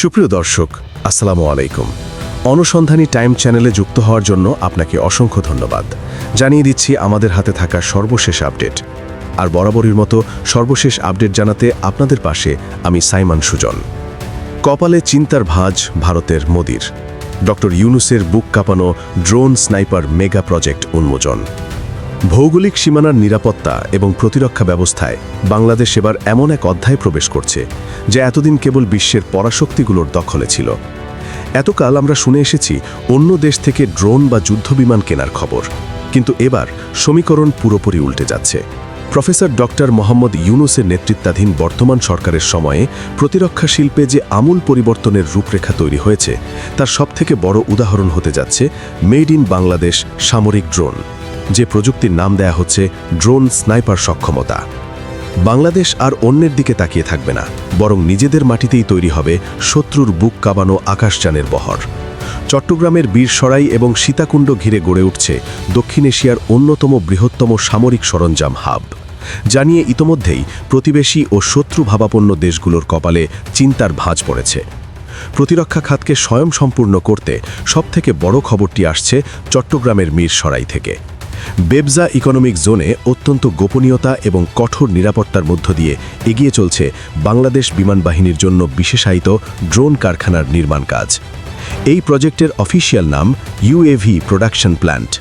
সুপ্রিয় দর্শক, আসসালামু আলাইকুম। অনুসন্ধানী টাইম চ্যানেলে যুক্ত হওয়ার জন্য আপনাকে অসংখ্য ধন্যবাদ। জানিয়ে দিচ্ছি আমাদের হাতে থাকা সর্বশেষ আপডেট। আর বরাবরের মতো সর্বশেষ আপডেট জানাতে আপনাদের পাশে আমি সাইমান সুজন। কপালে চিন্তার ভাঁজ ভারতের মোদির। ডক্টর ইউনুসের বুক কাঁপানো ড্রোন স্নাইপার মেগা প্রজেক্ট উন্মোচন। ভৌগোলিক সীমানার নিরাপত্তা এবং প্রতিরক্ষা ব্যবস্থায় বাংলাদেশ এবার এমন এক অধ্যায় প্রবেশ করছে, যা এতদিন কেবল বিশ্বের পরাশক্তিগুলোর দখলে ছিল। এতকাল আমরা শুনে এসেছি অন্য দেশ থেকে ড্রোন বা যুদ্ধবিমান কেনার খবর, কিন্তু এবার সমীকরণ পুরোপুরি উল্টে যাচ্ছে। প্রফেসর ডক্টর মোহাম্মদ ইউনুসের নেতৃত্বাধীন বর্তমান সরকারের সময়ে প্রতিরক্ষা শিল্পে যে আমূল পরিবর্তনের রূপরেখা তৈরি হয়েছে, তার সবথেকে বড় উদাহরণ হতে যাচ্ছে মেড ইন বাংলাদেশ সামরিক ড্রোন। যে প্রযুক্তির নাম দেয়া হচ্ছে ড্রোন স্নাইপার সক্ষমতা। বাংলাদেশ আর অন্যের দিকে তাকিয়ে থাকবে না, বরং নিজেদের মাটিতেই তৈরি হবে শত্রুর বুক কাবানো আকাশযানের বহর। চট্টগ্রামের বীরসরাই এবং সীতাকুণ্ড ঘিরে গড়ে উঠছে দক্ষিণ এশিয়ার অন্যতম বৃহত্তম সামরিক সরঞ্জাম হাব। জানিয়ে ইতোমধ্যেই প্রতিবেশী ও শত্রু ভাবাপন্ন দেশগুলোর কপালে চিন্তার ভাঁজ পড়েছে। প্রতিরক্ষা খাতকে স্বয়ংসম্পূর্ণ করতে সবথেকে বড় খবরটি আসছে চট্টগ্রামের মীরসরাই থেকে। বেবজা ইকোনমিক জোনে অত্যন্ত গোপনীয়তা এবং কঠোর নিরাপত্তার মধ্য দিয়ে এগিয়ে চলছে বাংলাদেশ বিমান বাহিনীর জন্য বিশেষায়িত ড্রোন কারখানার নির্মাণ কাজ। এই প্রজেক্টের অফিসিয়াল নাম ইউএভি প্রোডাকশন প্ল্যান্ট।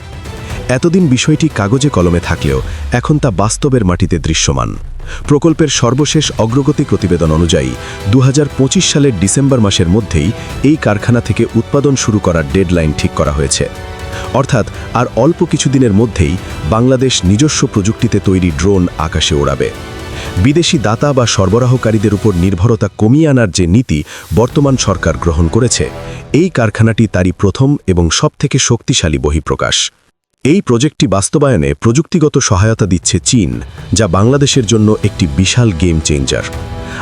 এতদিন বিষয়টি কাগজে কলমে থাকলেও এখন তা বাস্তবের মাটিতে দৃশ্যমান। প্রকল্পের সর্বশেষ অগ্রগতি প্রতিবেদন অনুযায়ী দু হাজার পঁচিশ সালের ডিসেম্বর মাসের মধ্যেই এই কারখানা থেকে উৎপাদন শুরু করার ডেডলাইন ঠিক করা হয়েছে। অর্থাৎ আর অল্প কিছুদিনের মধ্যেই বাংলাদেশ নিজস্ব প্রযুক্তিতে তৈরি ড্রোন আকাশে ওড়াবে। বিদেশি দাতা বা সরবরাহকারীদের উপর নির্ভরতা কমিয়ে আনার যে নীতি বর্তমান সরকার গ্রহণ করেছে, এই কারখানাটি তারই প্রথম এবং সবথেকে শক্তিশালী বহিঃপ্রকাশ। এই প্রজেক্টটি বাস্তবায়নে প্রযুক্তিগত সহায়তা দিচ্ছে চীন, যা বাংলাদেশের জন্য একটি বিশাল গেম চেঞ্জার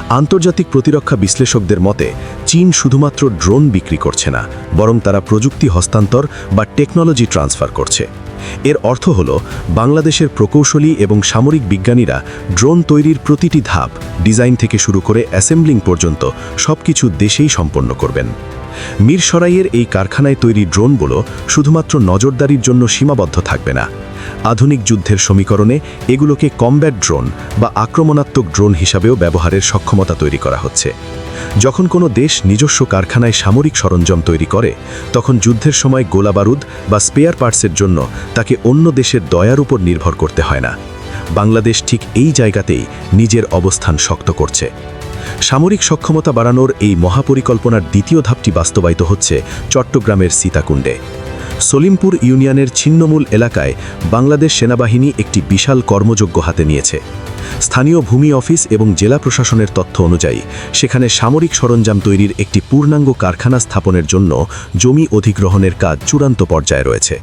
আন্তর্জাতিক প্রতিরক্ষা বিশ্লেষকদের মতে, চীন শুধুমাত্র ড্রোন বিক্রি করছে না, বরং তারা প্রযুক্তি হস্তান্তর বা টেকনোলজি ট্রান্সফার করছে। এর অর্থ হল, বাংলাদেশের প্রকৌশলী এবং সামরিক বিজ্ঞানীরা ড্রোন তৈরির প্রতিটি ধাপ, ডিজাইন থেকে শুরু করে অ্যাসেম্বলিং পর্যন্ত সবকিছু দেশেই সম্পন্ন করবেন। মিরসরাইয়ের এই কারখানায় তৈরি ড্রোনগুলো শুধুমাত্র নজরদারির জন্য সীমাবদ্ধ থাকবে না। আধুনিক যুদ্ধের সমীকরণে এগুলোকে কমব্যাট ড্রোন বা আক্রমণাত্মক ড্রোন হিসাবেও ব্যবহারের সক্ষমতা তৈরি করা হচ্ছে। যখন কোনো দেশ নিজস্ব কারখানায় সামরিক সরঞ্জাম তৈরি করে, তখন যুদ্ধের সময় গোলাবারুদ বা স্পেয়ার পার্টসের জন্য তাকে অন্য দেশের দয়ার উপর নির্ভর করতে হয় না। বাংলাদেশ ঠিক এই জায়গাতেই নিজের অবস্থান শক্ত করছে। সামরিক সক্ষমতা বাড়ানোর এই মহাপরিকল্পনার দ্বিতীয় ধাপটি বাস্তবায়িত হচ্ছে চট্টগ্রামের সীতাকুণ্ডে। সলিমপুর ইউনিয়নের ছিন্নমূল এলাকায় বাংলাদেশ সেনাবাহিনী একটি বিশাল কর্মযোগ্য হাতে নিয়েছে। স্থানীয় ভূমি অফিস এবং জেলা প্রশাসনের তথ্য অনুযায়ী, সেখানে সামরিক সরঞ্জাম তৈরির একটি পূর্ণাঙ্গ কারখানা স্থাপনের জন্য জমি অধিগ্রহণের কাজ চূড়ান্ত পর্যায়ে রয়েছে।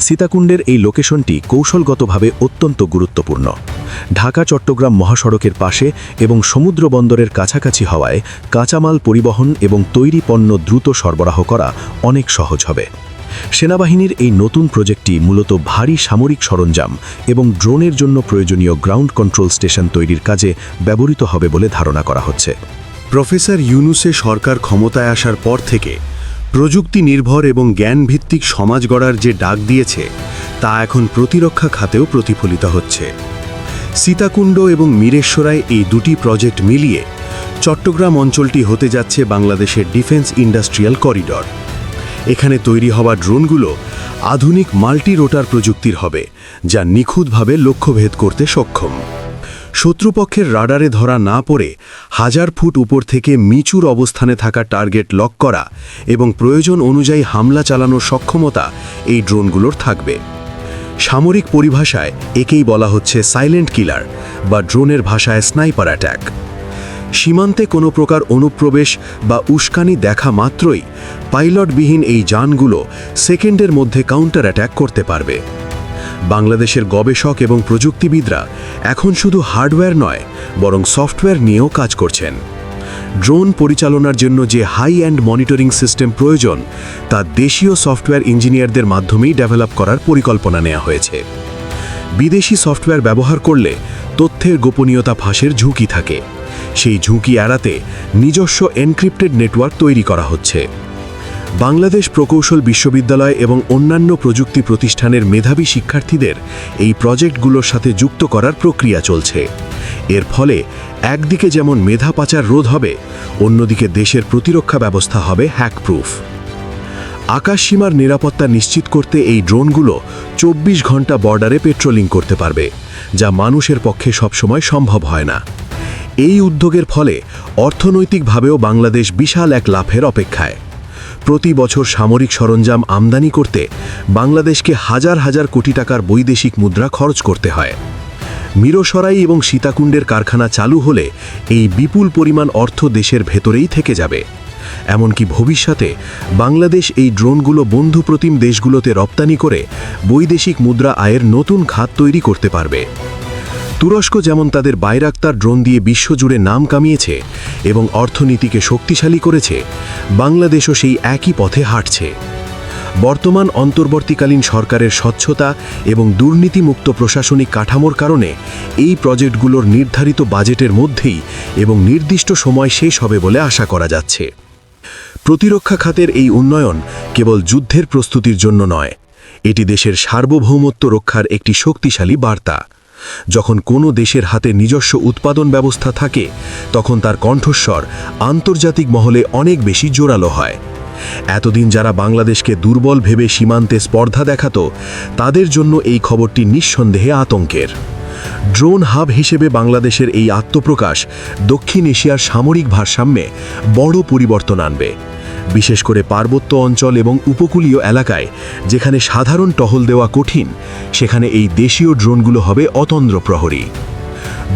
সীতাকুণ্ডের এই লোকেশনটি কৌশলগতভাবে অত্যন্ত গুরুত্বপূর্ণ। ঢাকা, চট্টগ্রাম মহাসড়কের পাশে এবং সমুদ্র বন্দরের কাছাকাছি হওয়ায় কাঁচামাল পরিবহন এবং তৈরি পণ্য দ্রুত সরবরাহ করা অনেক সহজ হবে। সেনাবাহিনীর এই নতুন প্রজেক্টটি মূলত ভারী সামরিক সরঞ্জাম এবং ড্রোনের জন্য প্রয়োজনীয় গ্রাউন্ড কন্ট্রোল স্টেশন তৈরির কাজে ব্যবহৃত হবে বলে ধারণা করা হচ্ছে। প্রফেসর ইউনুসে সরকার ক্ষমতায় আসার পর থেকে প্রযুক্তি নির্ভর এবং জ্ঞানভিত্তিক সমাজ গড়ার যে ডাক দিয়েছে, তা এখন প্রতিরক্ষা খাতেও প্রতিফলিত হচ্ছে। সীতাকুণ্ড এবং মীরেশ্বরায় এই দুটি প্রজেক্ট মিলিয়ে চট্টগ্রাম অঞ্চলটি হতে যাচ্ছে বাংলাদেশের ডিফেন্স ইন্ডাস্ট্রিয়াল করিডর। এখানে তৈরি হওয়া ড্রোনগুলো আধুনিক মাল্টি রোটার প্রযুক্তির হবে, যা নিখুঁতভাবে লক্ষ্যভেদ করতে সক্ষম। শত্রুপক্ষের রাডারে ধরা না পড়ে হাজার ফুট উপর থেকে মিচুর অবস্থানে থাকা টার্গেট লক করা এবং প্রয়োজন অনুযায়ী হামলা চালানোর সক্ষমতা এই ড্রোনগুলোর থাকবে। সামরিক পরিভাষায় একেই বলা হচ্ছে সাইলেন্ট কিলার বা ড্রোনের ভাষায় স্নাইপার অ্যাট্যাক সীমান্তে কোনো প্রকার অনুপ্রবেশ বা উস্কানি দেখা মাত্রই পাইলটবিহীন এই যানগুলো সেকেন্ডের মধ্যে কাউন্টার অ্যাট্যাক করতে পারবে। বাংলাদেশের গবেষক এবং প্রযুক্তিবিদরা এখন শুধু হার্ডওয়্যার নয়, বরং সফটওয়্যার নিয়েও কাজ করছেন। ড্রোন পরিচালনার জন্য যে হাই অ্যান্ড মনিটরিং সিস্টেম প্রয়োজন, তা দেশীয় সফটওয়্যার ইঞ্জিনিয়ারদের মাধ্যমেই ডেভেলপ করার পরিকল্পনা নেওয়া হয়েছে। বিদেশি সফটওয়্যার ব্যবহার করলে তথ্যের গোপনীয়তা ফাঁসের ঝুঁকি থাকে। সেই ঝুঁকি এড়াতে নিজস্ব এনক্রিপ্টেড নেটওয়ার্ক তৈরি করা হচ্ছে। বাংলাদেশ প্রকৌশল বিশ্ববিদ্যালয় এবং অন্যান্য প্রযুক্তি প্রতিষ্ঠানের মেধাবী শিক্ষার্থীদের এই প্রজেক্টগুলোর সাথে যুক্ত করার প্রক্রিয়া চলছে। এর ফলে একদিকে যেমন মেধা পাচার রোধ হবে, অন্যদিকে দেশের প্রতিরক্ষা ব্যবস্থা হবে হ্যাকপ্রুফ। আকাশসীমার নিরাপত্তা নিশ্চিত করতে এই ড্রোনগুলো চব্বিশ ঘণ্টা বর্ডারে পেট্রোলিং করতে পারবে, যা মানুষের পক্ষে সবসময় সম্ভব হয় না। এই উদ্যোগের ফলে অর্থনৈতিকভাবেও বাংলাদেশ বিশাল এক লাভের অপেক্ষায়। প্রতি বছর সামরিক সরঞ্জাম আমদানি করতে বাংলাদেশকে হাজার হাজার কোটি টাকার বৈদেশিক মুদ্রা খরচ করতে হয়। মিরসরাই এবং সীতাকুণ্ডের কারখানা চালু হলে এই বিপুল পরিমাণ অর্থ দেশের ভেতরেই থেকে যাবে। এমনকি ভবিষ্যতে বাংলাদেশ এই ড্রোনগুলো বন্ধুপ্রতিম দেশগুলোতে রপ্তানি করে বৈদেশিক মুদ্রা আয়ের নতুন খাত তৈরি করতে পারবে। তুরস্ক যেমন তাদের বাইরাক্তার ড্রোন দিয়ে বিশ্বজুড়ে নাম কামিয়েছে এবং অর্থনীতিকে শক্তিশালী করেছে, বাংলাদেশও সেই একই পথে হাঁটছে। বর্তমান অন্তর্বর্তীকালীন সরকারের স্বচ্ছতা এবং দুর্নীতিমুক্ত প্রশাসনিক কাঠামোর কারণে এই প্রজেক্টগুলোর নির্ধারিত বাজেটের মধ্যেই এবং নির্দিষ্ট সময় শেষ হবে বলে আশা করা যাচ্ছে। প্রতিরক্ষা খাতের এই উন্নয়ন কেবল যুদ্ধের প্রস্তুতির জন্য নয়, এটি দেশের সার্বভৌমত্ব রক্ষার একটি শক্তিশালী বার্তা। যখন কোনো দেশের হাতে নিজস্ব উৎপাদন ব্যবস্থা থাকে, তখন তার কণ্ঠস্বর আন্তর্জাতিক মহলে অনেক বেশি জোরালো হয়। এতদিন যারা বাংলাদেশকে দুর্বল ভেবে সীমান্তে স্পর্ধা দেখাত, তাদের জন্য এই খবরটি নিঃসন্দেহে আতঙ্কের। ড্রোন হাব হিসেবে বাংলাদেশের এই আত্মপ্রকাশ দক্ষিণ এশিয়ার সামরিক ভারসাম্যে বড় পরিবর্তন আনবে। বিশেষ করে পার্বত্য অঞ্চল এবং উপকূলীয় এলাকায়, যেখানে সাধারণ টহল দেওয়া কঠিন, সেখানে এই দেশীয় ড্রোনগুলো হবে অতন্দ্র প্রহরী।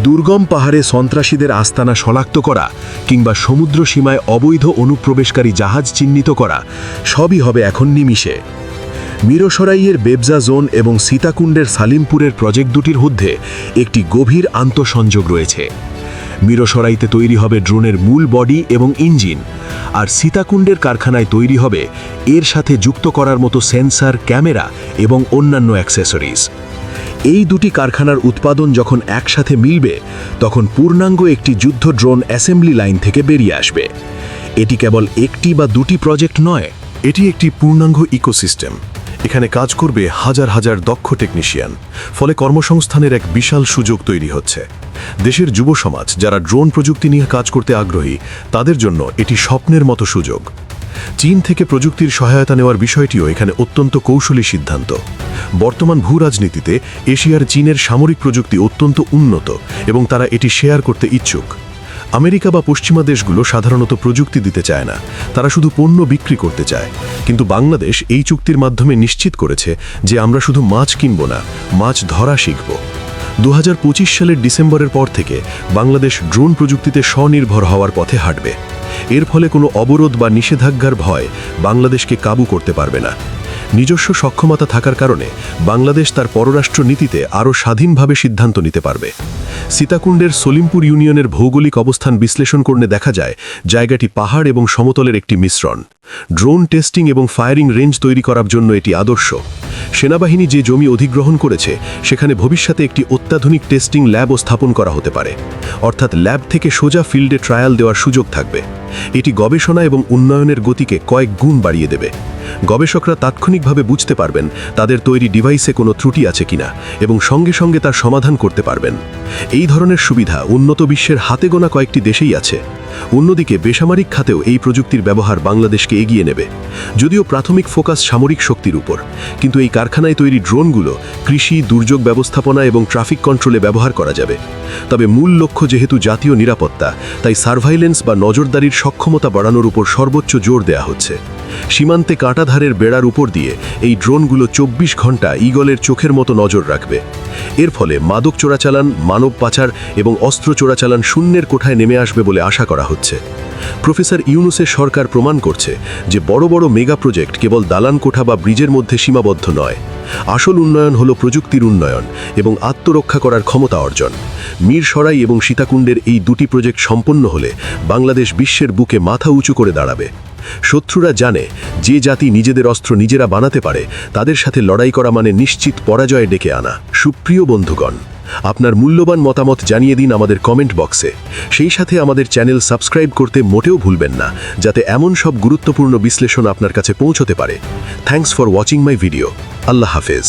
দুর্গম পাহাড়ে সন্ত্রাসীদের আস্তানা শনাক্ত করা কিংবা সমুদ্র সীমায় অবৈধ অনুপ্রবেশকারী জাহাজ চিহ্নিত করা, সবই হবে এখন নিমিষে। মিরসরাইয়ের বেবজা জোন এবং সীতাকুণ্ডের সালিমপুরের প্রজেক্ট দুটির মধ্যে একটি গভীর আন্তঃসংযোগ রয়েছে। মিরসরাইতে তৈরি হবে ড্রোনের মূল বডি এবং ইঞ্জিন। আর সীতাকুণ্ডের কারখানায় তৈরি হবে এর সাথে যুক্ত করার মতো সেন্সার, ক্যামেরা এবং অন্যান্য অ্যাক্সেসরিজ। এই দুটি কারখানার উৎপাদন যখন একসাথে মিলবে, তখন পূর্ণাঙ্গ একটি যুদ্ধ ড্রোন অ্যাসেম্বলি লাইন থেকে বেরিয়ে আসবে। এটি কেবল একটি বা দুটি প্রজেক্ট নয়, এটি একটি পূর্ণাঙ্গ ইকোসিস্টেম। এখানে কাজ করবে হাজার হাজার দক্ষ টেকনিশিয়ান ফলে কর্মসংস্থানের এক বিশাল সুযোগ তৈরি হচ্ছে। দেশের যুব সমাজ যারা ড্রোন প্রযুক্তি নিয়ে কাজ করতে আগ্রহী, তাদের জন্য এটি স্বপ্নের মতো সুযোগ। চীন থেকে প্রযুক্তির সহায়তা নেওয়ার বিষয়টিও এখানে অত্যন্ত কৌশলী সিদ্ধান্ত। বর্তমান ভূ রাজনীতিতে এশিয়ার চীনের সামরিক প্রযুক্তি অত্যন্ত উন্নত এবং তারা এটি শেয়ার করতে ইচ্ছুক। আমেরিকা বা পশ্চিমা দেশগুলো সাধারণত প্রযুক্তি দিতে চায় না। তারা শুধু পণ্য বিক্রি করতে চায়। কিন্তু বাংলাদেশ এই চুক্তির মাধ্যমে নিশ্চিত করেছে যে আমরা শুধু মাছ কিনব না, মাছ ধরা শিখব। দু হাজার পঁচিশ সালের ডিসেম্বরের পর থেকে বাংলাদেশ ড্রোন প্রযুক্তিতে স্বনির্ভর হওয়ার পথে হাঁটবে। এর ফলে কোনো অবরোধ বা নিষেধাজ্ঞার ভয় বাংলাদেশকে কাবু করতে পারবে না। নিজস্ব সক্ষমতা থাকার কারণে বাংলাদেশ তার পররাষ্ট্র নীতিতে আরও স্বাধীনভাবে সিদ্ধান্ত নিতে পারবে। সীতাকুণ্ডের সলিমপুর ইউনিয়নের ভৌগোলিক অবস্থান বিশ্লেষণ করলে দেখা যায়, জায়গাটি পাহাড় এবং সমতলের একটি মিশ্রণ। ড্রোন টেস্টিং এবং ফায়ারিং রেঞ্জ তৈরি করার জন্য এটি আদর্শ। সেনাবাহিনী যে জমি অধিগ্রহণ করেছে, সেখানে ভবিষ্যতে একটি অত্যাধুনিক টেস্টিং ল্যাবও স্থাপন করা হতে পারে। অর্থাৎ ল্যাব থেকে সোজা ফিল্ডে ট্রায়াল দেওয়ার সুযোগ থাকবে। এটি গবেষণা এবং উন্নয়নের গতিকে কয়েক গুণ বাড়িয়ে দেবে। গবেষকরা তাৎক্ষণিকভাবে বুঝতে পারবেন তাদের তৈরি ডিভাইসে কোনো ত্রুটি আছে কিনা এবং সঙ্গে সঙ্গে তার সমাধান করতে পারবেন। এই ধরনের সুবিধা উন্নত বিশ্বের হাতে গোনা কয়েকটি দেশেই আছে। অন্যদিকে বেসামরিক খাতেও এই প্রযুক্তির ব্যবহার বাংলাদেশকে এগিয়ে নেবে, যদিও প্রাথমিক ফোকাস সামরিক শক্তির উপর। কিন্তু এই কারখানায় তৈরি ড্রোনগুলো কৃষি, দুর্যোগ ব্যবস্থাপনা এবং ট্রাফিক কন্ট্রোলে ব্যবহার করা যাবে। তবে মূল লক্ষ্য যেহেতু জাতীয় নিরাপত্তা, তাই সার্ভাইলেন্স বা নজরদারির সক্ষমতা বাড়ানোর উপর সর্বোচ্চ জোর দেয়া হচ্ছে। সীমান্তে কাঁটাধারের বেড়ার উপর দিয়ে এই ড্রোনগুলো চব্বিশ ঘণ্টা ইগলের চোখের মতো নজর রাখবে। এর ফলে মাদক চোরাচালান, মানব পাচার এবং অস্ত্র চোরাচালান শূন্যের কোঠায় নেমে আসবে বলে আশা করা হচ্ছে। প্রফেসর ইউনুসের সরকার প্রমাণ করছে যে বড় বড় মেগা প্রজেক্ট কেবল দালান কোঠা বা ব্রিজের মধ্যে সীমাবদ্ধ নয়। আসল উন্নয়ন হলো প্রযুক্তির উন্নয়ন এবং আত্মরক্ষা করার ক্ষমতা অর্জন। মীর সরাই এবং সীতাকুণ্ডের এই দুটি প্রজেক্ট সম্পন্ন হলে বাংলাদেশ বিশ্বের বুকে মাথা উঁচু করে দাঁড়াবে। শত্রুরা জানে যে জাতি নিজেদের অস্ত্র নিজেরা বানাতে পারে, তাদের সাথে লড়াই করা মানে নিশ্চিত পরাজয় ডেকে আনা। সুপ্রিয় বন্ধুগণ, আপনার মূল্যবান মতামত জানিয়ে দিন আমাদের কমেন্ট বক্সে। সেই সাথে আমাদের চ্যানেল সাবস্ক্রাইব করতে মোটেও ভুলবেন না, যাতে এমন সব গুরুত্বপূর্ণ বিশ্লেষণ আপনার কাছে পৌঁছতে পারে। Thanks for watching my video. আল্লাহ হাফেজ।